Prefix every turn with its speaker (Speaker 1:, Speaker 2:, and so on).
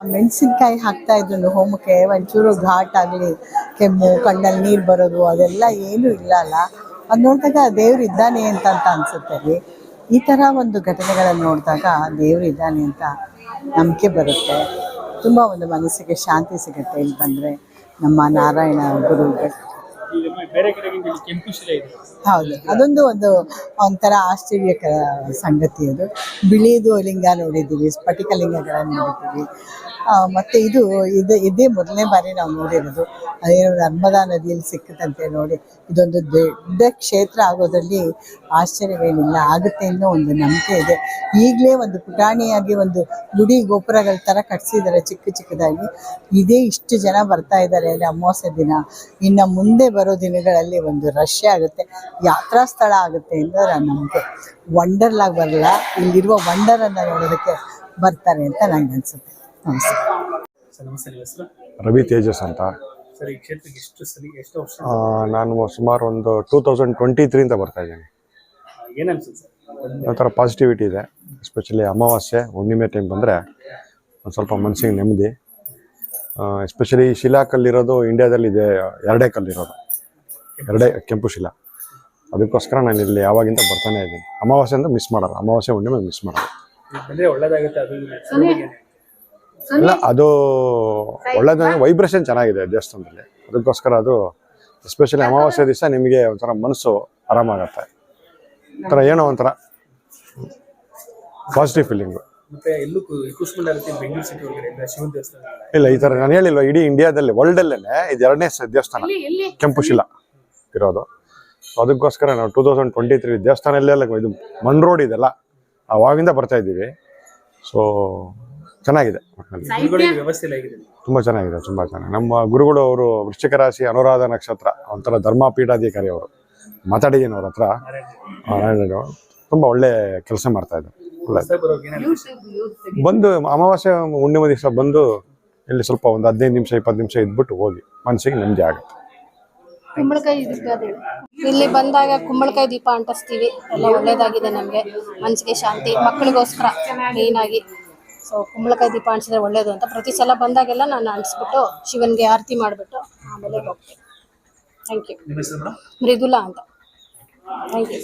Speaker 1: ಮೆಣಸಿನ್ಕಾಯಿ ಹಾಕ್ತಾ ಇದ್ರು ಹೋಮಕ್ಕೆ ಒಂಚೂರು ಘಾಟ್ ಆಗಲಿ, ಕೆಮ್ಮು, ಕಣ್ಣಲ್ಲಿ ನೀರು ಬರೋದು, ಅದೆಲ್ಲ ಏನು ಇಲ್ಲ ಅಲ್ಲ. ಅದ್ ನೋಡಿದಾಗ ದೇವ್ರು ಇದ್ದಾನೆ ಅಂತ ಅಂತ ಅನ್ಸುತ್ತೆ ಈ ತರ ಒಂದು ಘಟನೆಗಳನ್ನು ನೋಡಿದಾಗ ದೇವ್ರು ಇದ್ದಾನೆ ಅಂತ ನಂಬಿಕೆ ಬರುತ್ತೆ. ತುಂಬಾ ಒಂದು ಮನಸ್ಸಿಗೆ ಶಾಂತಿ ಸಿಗುತ್ತೆ ಇಲ್ಲಿ ಬಂದ್ರೆ. ನಮ್ಮ ನಾರಾಯಣ ಗುರುಗಳು.
Speaker 2: ಬೇರೆ ಇದೆ.
Speaker 1: ಹೌದು. ಅದೊಂದು ಒಂದು ಒಂಥರ ಆಶ್ಚರ್ಯಕರ ಸಂಗತಿ ಅದು. ಬಿಳಿದು ಲಿಂಗ ನೋಡಿದ್ದೀವಿ ಸ್ಫಟಿಕ ಲಿಂಗಗಳನ್ನು ನೋಡಿದ್ದೀವಿ. ಮತ್ತೆ ಇದು ಇದು, ಇದೇ ಮೊದಲನೇ ಬಾರಿ ನಾವು ನೋಡಿರೋದು. ಅದೇನು ನರ್ಮದಾ ನದಿಯಲ್ಲಿ ಸಿಕ್ಕದಂತೆ ನೋಡಿ. ಇದೊಂದು ದೊಡ್ಡ ಕ್ಷೇತ್ರ ಆಗೋದ್ರಲ್ಲಿ ಆಶ್ಚರ್ಯವೇನಿಲ್ಲ. ಆಗುತ್ತೆ ಅನ್ನೋ ಒಂದು ನಂಬಿಕೆ ಇದೆ. ಈಗಲೇ ಒಂದು ಪುಟಾಣಿಯಾಗಿ ಒಂದು ಗುಡಿ ಗೋಪುರಗಳ ಥರ ಕಟ್ಸಿದ್ದಾರೆ ಚಿಕ್ಕ ಚಿಕ್ಕದಾಗಿ. ಇದೇ ಇಷ್ಟು ಜನ ಬರ್ತಾ ಇದ್ದಾರೆ ಅಲ್ಲಿ ಅಮಾವಾಸ್ಯ ದಿನ. ಇನ್ನು ಮುಂದೆ ಬರೋ ದಿನಗಳಲ್ಲಿ ಒಂದು ರಶ್ ಆಗುತ್ತೆ. ಯಾತ್ರಾ ಸ್ಥಳ ಆಗುತ್ತೆ ಅಂತ ನಂಬಿಕೆ. ವಂಡರ್ಲಾಗಿ ಬರಲ್ಲ. ಇಲ್ಲಿರುವ ವಂಡರನ್ನು ನೋಡೋದಕ್ಕೆ ಬರ್ತಾರೆ ಅಂತ ನನಗೆ ಅನ್ಸುತ್ತೆ
Speaker 3: ರವಿ ತೇಜಸ್ ಅಂತ.
Speaker 2: ಸರ್ ಈ ಕ್ಷೇತ್ರಕ್ಕೆ ಎಷ್ಟು ಸರಿ ಎಷ್ಟು ವರ್ಷ?
Speaker 3: ಆ, ನಾನು ಸುಮಾರು ಒಂದು ಟೂ ತೌಸಂಡ್ ಟ್ವೆಂಟಿ ತ್ರೀಯಿಂದ ಬರ್ತಾ ಇದ್ದೀನಿ.
Speaker 2: ಏನ್ ಅನ್ಸುತ್ತೆ ಸರ್?
Speaker 3: ಒಂಥರ ಪಾಸಿಟಿವಿಟಿ ಇದೆ ಎಸ್ಪೆಷಲಿ ಅಮಾವಾಸ್ಯೆ ಹುಣ್ಣಿಮೆ ಟೈಮ್ ಬಂದರೆ ಒಂದು ಸ್ವಲ್ಪ ಮನಸ್ಸಿಗೆ ನೆಮ್ಮದಿ. ಎಸ್ಪೆಷಲಿ ಶಿಲಾ ಕಲ್ಲಿರೋದು ಇಂಡಿಯಾದಲ್ಲಿ ಇದೆ ಎರಡೇ ಕಲ್ಲಿರೋದು. ಎರಡೇ ಕೆಂಪು ಶಿಲಾ. ಅದಕ್ಕೋಸ್ಕರ ನಾನು ಇಲ್ಲಿ ಯಾವಾಗಿಂದ ಬರ್ತಾನೆ ಇದ್ದೀನಿ. ಅಮಾವಾಸ್ಯೆ ಅಂದ್ರೆ ಮಿಸ್ ಮಾಡಲ್ಲ ಅಮಾವಾಸ್ಯೆ ಹುಣ್ಣಿಮೆ ಮಿಸ್ ಮಾಡಲ್ಲ
Speaker 2: ಬಂದ್ರೆ ಒಳ್ಳೇದಾಗುತ್ತೆ ಅದು
Speaker 3: ಇಲ್ಲ ಅದು ಒಳ್ಳೇದಂದ್ರೆ ವೈಬ್ರೇಷನ್ ಚೆನ್ನಾಗಿದೆ ದೇವಸ್ಥಾನದಲ್ಲಿ. ಅದಕ್ಕೋಸ್ಕರ ಅದು ಎಸ್ಪೆಷಲಿ ಅಮಾವಾಸ್ಯೆ ದಿವಸ ನಿಮಗೆ ಒಂಥರ ಮನಸ್ಸು ಆರಾಮಾಗತ್ತೆ. ಒಂಥರ ಏನೋ ಒಂಥರ ಪಾಸಿಟಿವ್ ಫೀಲಿಂಗು
Speaker 2: ಮತ್ತೆ ಎಲ್ಲೂ ಕುಸ್ಮಂಡ ಆಗುತ್ತೆ ಬೆಂಗಳೂರು ಸಿಟಿ ಒಳಗಡೆ ಇಲ್ಲ ಶಿವನ ದೇವಸ್ಥಾನ?
Speaker 3: ಇಲ್ಲ ಈ ಥರ ನಾನು ಹೇಳಿಲ್ವ ಇಡೀ ಇಂಡಿಯಾದಲ್ಲಿ ವರ್ಲ್ಡಲ್ಲೇ ಇದು ಎರಡನೇ ದೇವಸ್ಥಾನ. ಕೆಂಪು ಶಿಲಾ ಇರೋದು. ಸೊ ಅದಕ್ಕೋಸ್ಕರ ನಾವು ಟೂ ತೌಸಂಡ್ ಟ್ವೆಂಟಿ ತ್ರೀ ದೇವಸ್ಥಾನ ಎಲ್ಲೆಲ್ಲ ಇದು ಮಣ್ ರೋಡ್ ಇದೆಲ್ಲ ಆವಾಗಿಂದ ಬರ್ತಾ ಇದ್ದೀವಿ. ಸೊ ಚೆನ್ನಾಗಿದೆ.
Speaker 2: ಹೇಗಿದೆ?
Speaker 3: ತುಂಬ ಚೆನ್ನಾಗಿದೆ ತುಂಬ ಚೆನ್ನಾಗಿ ನಮ್ಮ ಗುರುಗಳು ಅವರು ವೃಶ್ಚಿಕ ರಾಶಿ ಅನುರಾಧ ನಕ್ಷತ್ರ ಒಂಥರ ಧರ್ಮ ಪೀಠಾಧಿಕಾರಿ ಅವರು ಮಾತಾಡಿದ್ದೀನಿ ಅವ್ರ ಹತ್ರ ತುಂಬ ಒಳ್ಳೆ ಕೆಲಸ ಮಾಡ್ತಾ ಇದ್ದಾರೆ? ಬಂದು ಅಮಾವಾಸ್ಯೆ ಹುಣ್ಣಿಮೆ ದಿವಸ ಬಂದು ಇಲ್ಲಿ ಸ್ವಲ್ಪ ಒಂದು ಹದಿನೈದು ನಿಮಿಷ ಇಪ್ಪತ್ತು ನಿಮಿಷ ಇದ್ಬಿಟ್ಟು ಹೋಗಿ ಮನಸ್ಸಿಗೆ ನೆಮ್ಮದಿ ಆಗುತ್ತೆ.
Speaker 4: ಕುಂಬಳಕಾಯಿ ದೀಪ ಇಲ್ಲಿ ಬಂದಾಗ ಕುಂಬಳಕಾಯಿ ದೀಪ ಅಂಟಿಸ್ತೀವಿ. ಎಲ್ಲ ಒಳ್ಳೇದಾಗಿದೆ ನಮಗೆ. ಮನಸ್ಸಿಗೆ ಶಾಂತಿ ಮಕ್ಕಳಿಗೋಸ್ಕರ ಮೇಯ್ನಾಗಿ ಸೊ ಕುಂಬಳಕಾಯಿ ದೀಪ ಅಂಟಿಸಿದ್ರೆ ಒಳ್ಳೇದು ಅಂತ ಪ್ರತಿ ಸಲ ಬಂದಾಗೆಲ್ಲ ನಾನು ಅಂಟಿಸ್ಬಿಟ್ಟು ಶಿವನಿಗೆ ಆರತಿ ಮಾಡಿಬಿಟ್ಟು ಆಮೇಲೆ ಹೋಗ್ತೀನಿ. ಥ್ಯಾಂಕ್ ಯು ಮೃದುಲಾ ಅಂತ. Thank you